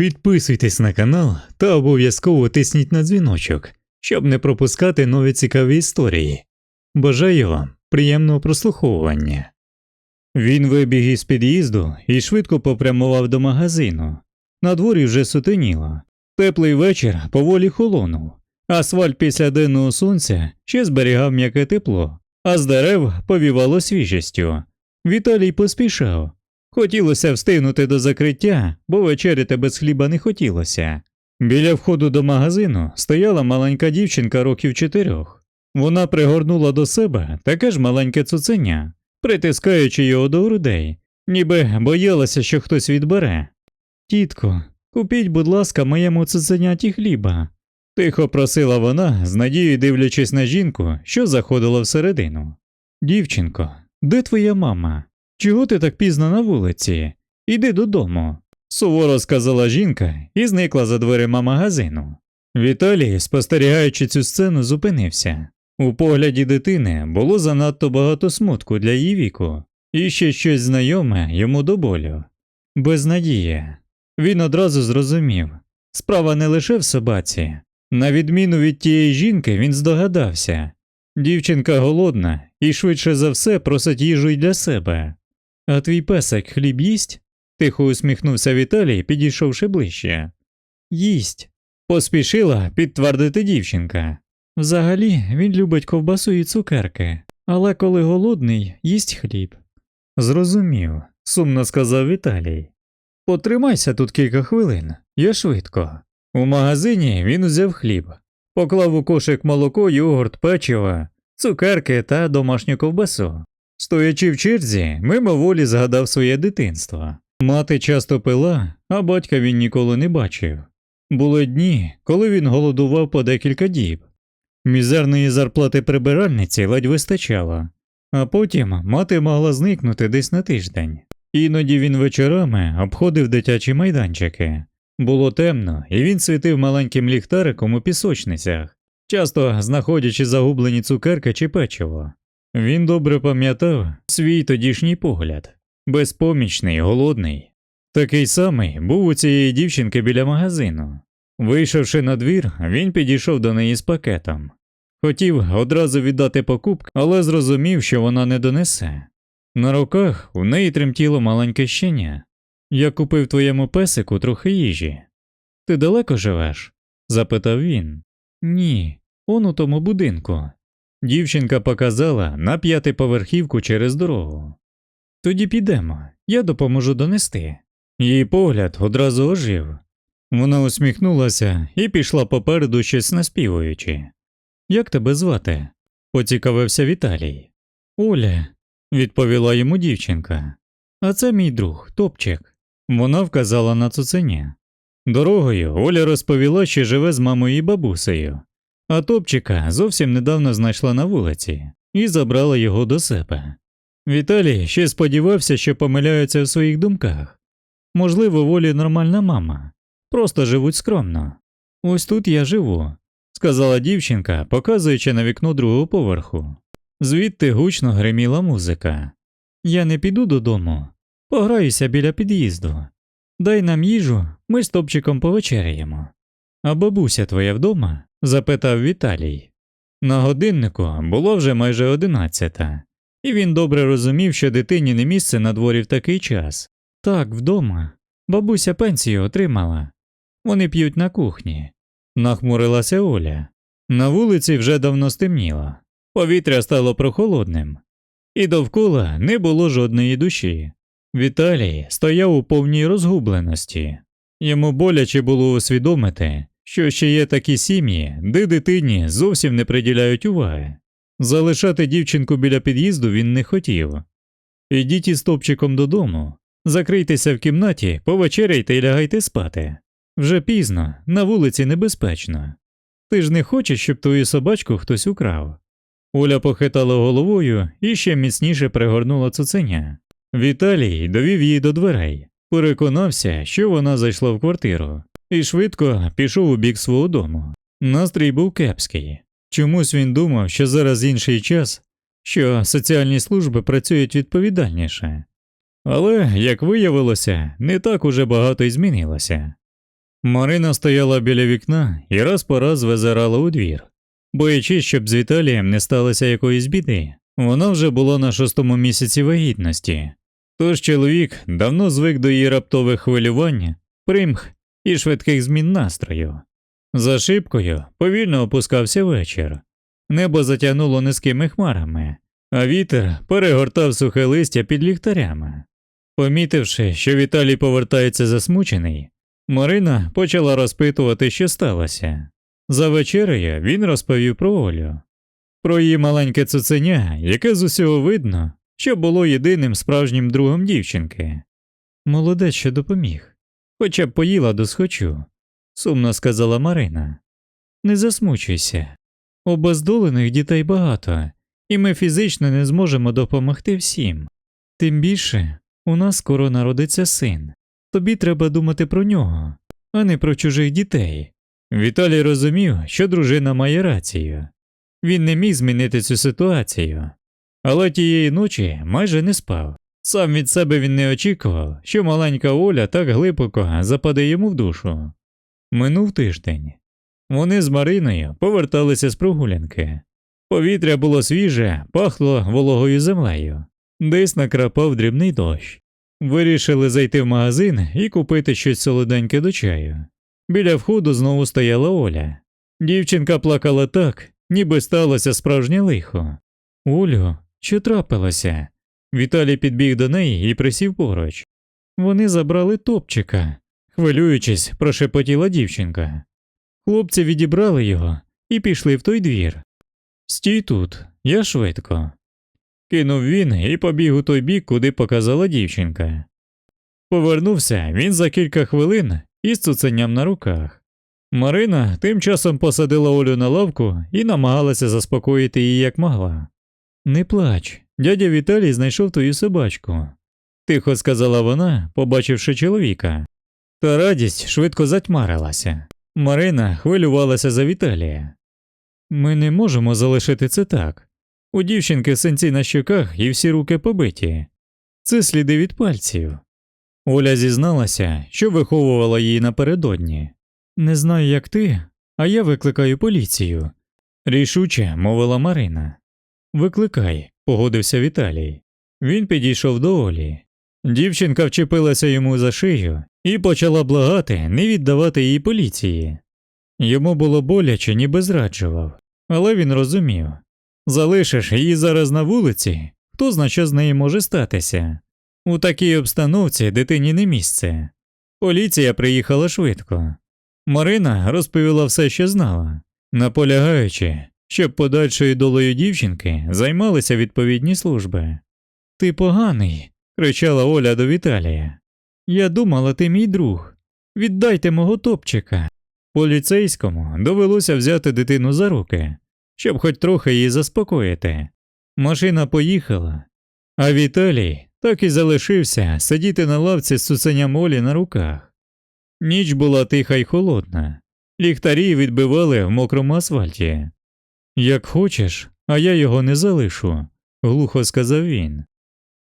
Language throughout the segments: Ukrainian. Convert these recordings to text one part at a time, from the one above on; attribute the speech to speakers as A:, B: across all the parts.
A: Підписуйтесь на канал та обов'язково тисніть на дзвіночок, щоб не пропускати нові цікаві історії. Бажаю вам приємного прослуховування. Він вибіг із під'їзду і швидко попрямував до магазину. На дворі вже сутеніло. Теплий вечір поволі холонув. Асфальт після денного сонця ще зберігав м'яке тепло, а з дерев повівало свіжістю. Віталій поспішав. Хотілося встигнути до закриття, бо вечеряти без хліба не хотілося. Біля входу до магазину стояла маленька дівчинка років чотирьох. Вона пригорнула до себе таке ж маленьке цуценя, притискаючи його до грудей, ніби боялася, що хтось відбере. Тітко, купіть, будь ласка, моєму цуценяті хліба. Тихо просила вона, з надією дивлячись на жінку, що заходила всередину. Дівчинко, де твоя мама? Чого ти так пізно на вулиці? Іди додому, суворо сказала жінка і зникла за дверима магазину. Віталій, спостерігаючи цю сцену, зупинився. У погляді дитини було занадто багато смутку для її віку, і ще щось знайоме йому до болю. Безнадія. Він одразу зрозумів справа не лише в собаці. На відміну від тієї жінки, він здогадався дівчинка голодна і швидше за все просить їжу й для себе. А твій песик хліб їсть? тихо усміхнувся Віталій, підійшовши ближче. Їсть. Поспішила підтвердити дівчинка. Взагалі він любить ковбасу і цукерки, але коли голодний, їсть хліб. Зрозумів, сумно сказав Віталій. Потримайся тут кілька хвилин, я швидко. У магазині він узяв хліб, поклав у кошик молоко, йогурт, печиво, цукерки та домашню ковбасу. Стоячи в черзі, мимоволі згадав своє дитинство. Мати часто пила, а батька він ніколи не бачив. Були дні, коли він голодував по декілька діб. Мізерної зарплати прибиральниці ледь вистачало, а потім мати могла зникнути десь на тиждень. Іноді він вечорами обходив дитячі майданчики. Було темно, і він світив маленьким ліхтариком у пісочницях, часто знаходячи загублені цукерки чи печиво. Він добре пам'ятав свій тодішній погляд безпомічний, голодний. Такий самий був у цієї дівчинки біля магазину. Вийшовши на двір, він підійшов до неї з пакетом. Хотів одразу віддати покупку, але зрозумів, що вона не донесе. На руках у неї тремтіло маленьке щеня. Я купив твоєму песику трохи їжі. Ти далеко живеш? запитав він. Ні, он у тому будинку. Дівчинка показала на п'ятиповерхівку через дорогу. Тоді підемо, я допоможу донести. Її погляд одразу ожив. Вона усміхнулася і пішла попереду щось наспівуючи. Як тебе звати? поцікавився Віталій. Оля, відповіла йому дівчинка. А це мій друг, топчик. Вона вказала на цуценя. Дорогою Оля розповіла, що живе з мамою і бабусею, а топчика зовсім недавно знайшла на вулиці і забрала його до себе. Віталій ще сподівався, що помиляються в своїх думках. Можливо, волі нормальна мама, просто живуть скромно. Ось тут я живу, сказала дівчинка, показуючи на вікно другого поверху. Звідти гучно гриміла музика. Я не піду додому, пограюся біля під'їзду. Дай нам їжу, ми з топчиком повечеряємо. А бабуся твоя вдома? Запитав Віталій. На годиннику було вже майже одинадцята, і він добре розумів, що дитині не місце на дворі в такий час. Так, вдома. Бабуся пенсію отримала. Вони п'ють на кухні. Нахмурилася Оля. На вулиці вже давно стемніло. Повітря стало прохолодним, і довкола не було жодної душі. Віталій стояв у повній розгубленості. Йому боляче було усвідомити, що ще є такі сім'ї, де дитині зовсім не приділяють уваги. Залишати дівчинку біля під'їзду він не хотів. Ідіть із топчиком додому, закрийтеся в кімнаті, повечеряйте і лягайте спати. Вже пізно, на вулиці небезпечно. Ти ж не хочеш, щоб твою собачку хтось украв. Оля похитала головою і ще міцніше пригорнула цуценя. Віталій довів її до дверей, переконався, що вона зайшла в квартиру, і швидко пішов у бік свого дому. Настрій був кепський. Чомусь він думав, що зараз інший час, що соціальні служби працюють відповідальніше. Але, як виявилося, не так уже багато й змінилося. Марина стояла біля вікна і раз по раз визирала у двір. Боячись, щоб з Віталієм не сталося якоїсь біди, вона вже була на шостому місяці вагітності. Тож чоловік давно звик до її раптових хвилювань, примх і швидких змін настрою. За шибкою повільно опускався вечір. Небо затягнуло низькими хмарами, а вітер перегортав сухе листя під ліхтарями. Помітивши, що Віталій повертається засмучений, Марина почала розпитувати, що сталося. За вечерею він розповів про Олю, про її маленьке цуценя, яке з усього видно, що було єдиним справжнім другом дівчинки. Молодець, що допоміг, хоча б поїла до схочу, сумно сказала Марина. Не засмучуйся. Обездолених дітей багато, і ми фізично не зможемо допомогти всім. Тим більше у нас скоро народиться син. Тобі треба думати про нього, а не про чужих дітей. Віталій розумів, що дружина має рацію. Він не міг змінити цю ситуацію, але тієї ночі майже не спав. Сам від себе він не очікував, що маленька Оля так глибоко западе йому в душу. Минув тиждень. Вони з Мариною поверталися з прогулянки. Повітря було свіже, пахло вологою землею, десь накрапав дрібний дощ. Вирішили зайти в магазин і купити щось солоденьке до чаю. Біля входу знову стояла Оля. Дівчинка плакала так, ніби сталося справжнє лихо. Олю, що трапилося? Віталій підбіг до неї і присів поруч. Вони забрали топчика, хвилюючись, прошепотіла дівчинка. Хлопці відібрали його і пішли в той двір. Стій тут, я швидко. Кинув він і побіг у той бік, куди показала дівчинка. Повернувся він за кілька хвилин із цуценням на руках. Марина тим часом посадила Олю на лавку і намагалася заспокоїти її як могла. Не плач, дядя Віталій знайшов твою собачку, тихо сказала вона, побачивши чоловіка. Та радість швидко затьмарилася. Марина хвилювалася за Віталія. Ми не можемо залишити це так. У дівчинки синці на щоках і всі руки побиті. Це сліди від пальців. Оля зізналася, що виховувала її напередодні. Не знаю, як ти, а я викликаю поліцію. Рішуче мовила Марина. Викликай, погодився Віталій. Він підійшов до Олі. Дівчинка вчепилася йому за шию і почала благати не віддавати її поліції. Йому було боляче, ніби зраджував, але він розумів залишиш її зараз на вулиці, хто зна, що з нею може статися. У такій обстановці дитині не місце. Поліція приїхала швидко. Марина розповіла все, що знала, наполягаючи, щоб подальшою долею дівчинки займалися відповідні служби. Ти поганий, кричала Оля до Віталія. Я думала, ти мій друг. Віддайте мого топчика. Поліцейському довелося взяти дитину за руки, щоб хоч трохи її заспокоїти. Машина поїхала, а Віталій так і залишився сидіти на лавці з цуценям Олі на руках. Ніч була тиха й холодна, ліхтарі відбивали в мокрому асфальті. Як хочеш, а я його не залишу, глухо сказав він.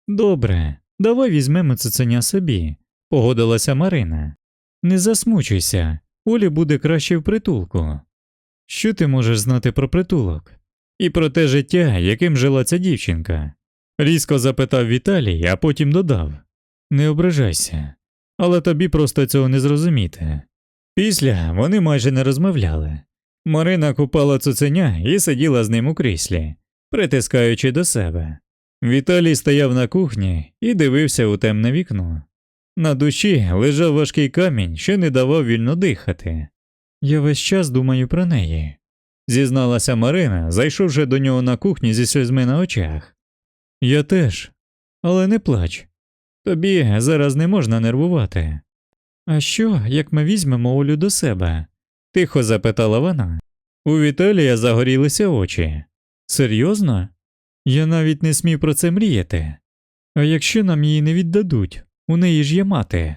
A: Добре, давай візьмемо цуценя собі, погодилася Марина. Не засмучуйся, Олі буде краще в притулку. Що ти можеш знати про притулок? І про те життя, яким жила ця дівчинка? різко запитав Віталій, а потім додав Не ображайся, але тобі просто цього не зрозуміти. Після вони майже не розмовляли. Марина купала цуценя і сиділа з ним у кріслі, притискаючи до себе. Віталій стояв на кухні і дивився у темне вікно. На душі лежав важкий камінь, що не давав вільно дихати. Я весь час думаю про неї, зізналася Марина, зайшовши до нього на кухні зі сльозми на очах. Я теж, але не плач. Тобі зараз не можна нервувати. А що, як ми візьмемо Олю до себе? Тихо запитала вона. У Віталія загорілися очі. Серйозно? Я навіть не смів про це мріяти. А якщо нам її не віддадуть, у неї ж є мати.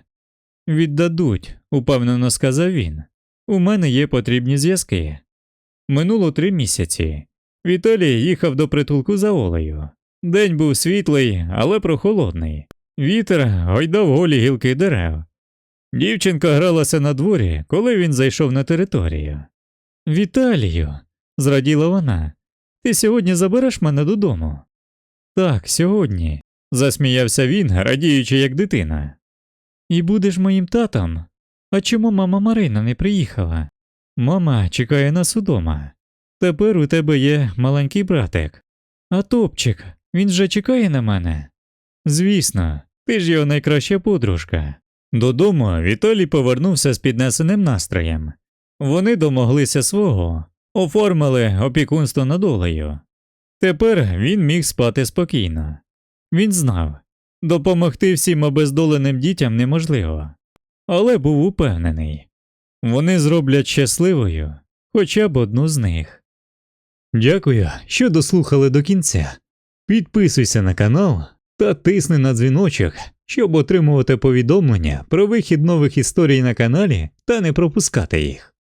A: Віддадуть, упевнено сказав він. У мене є потрібні зв'язки. Минуло три місяці. Віталій їхав до притулку за Олею. День був світлий, але прохолодний. Вітер гойдав голі гілки дерев. Дівчинка гралася на дворі, коли він зайшов на територію. Віталію, зраділа вона, ти сьогодні забереш мене додому? Так, сьогодні, засміявся він, радіючи, як дитина. І будеш моїм татом? А чому мама Марина не приїхала? Мама чекає нас удома. Тепер у тебе є маленький братик. А топчик, він же чекає на мене. Звісно, ти ж його найкраща подружка. Додому Віталій повернувся з піднесеним настроєм. Вони домоглися свого, оформили опікунство над Олею. Тепер він міг спати спокійно. Він знав, допомогти всім обездоленим дітям неможливо, але був упевнений вони зроблять щасливою хоча б одну з них. Дякую, що дослухали до кінця. Підписуйся на канал та тисни на дзвіночок, щоб отримувати повідомлення про вихід нових історій на каналі та не пропускати їх.